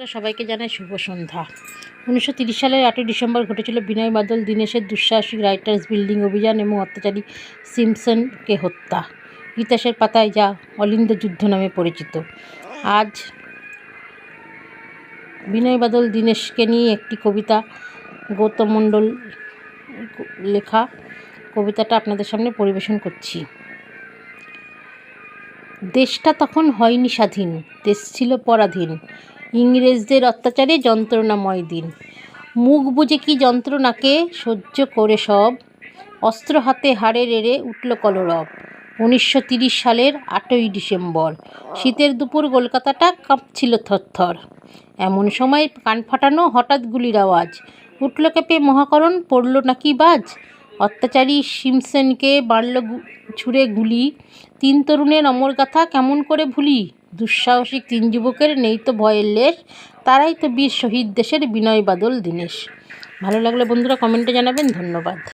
বন্ধুরা, সবাইকে জানাই শুভ সন্ধ্যা। উনিশশো তিরিশ সালের আটই ডিসেম্বর ঘটেছিল বিনয় বাদল দীনেশের দুঃসাহসিক রাইটার্স বিল্ডিং অভিযান এবং অত্যাচারী সিমসনকে হত্যা। ইতিহাসের পাতায় যা অলিন্দ যুদ্ধ নামে পরিচিত। আজ বিনয় বাদল দীনেশকে নিয়ে একটি কবিতা গৌতম মণ্ডল লেখা কবিতাটা আপনাদের সামনে পরিবেশন করছি। দেশটা তখন হয়নি স্বাধীন, দেশ ছিল পরাধীন। ইংরেজদের অত্যাচারে যন্ত্রণাময় দিন। মুখ বুজে কি যন্ত্রণাকে সহ্য করে সব? অস্ত্র হাতে হাড়ে রেড়ে উঠল কলরব। উনিশশো সালের আটই ডিসেম্বর। শীতের দুপুর কলকাতাটা কাঁপছিল থরথর। এমন সময় কান ফাটানো হঠাৎ গুলির আওয়াজ। উঠল কেঁপে মহাকরণ, পড়ল নাকি বাজ? অত্যাচারী সিমসেনকে বাড়ল ছুঁড়ে গুলি। তিন তরুণের অমর গাথা কেমন করে ভুলি? দুঃসাহসিক তিন যুবকের নেই তো ভয়ের লেশ, তারাই তো বীর শহীদ দেশের বিনয় বাদল দীনেশ। ভালো লাগলে বন্ধুরা কমেন্টে জানাবেন, ধন্যবাদ।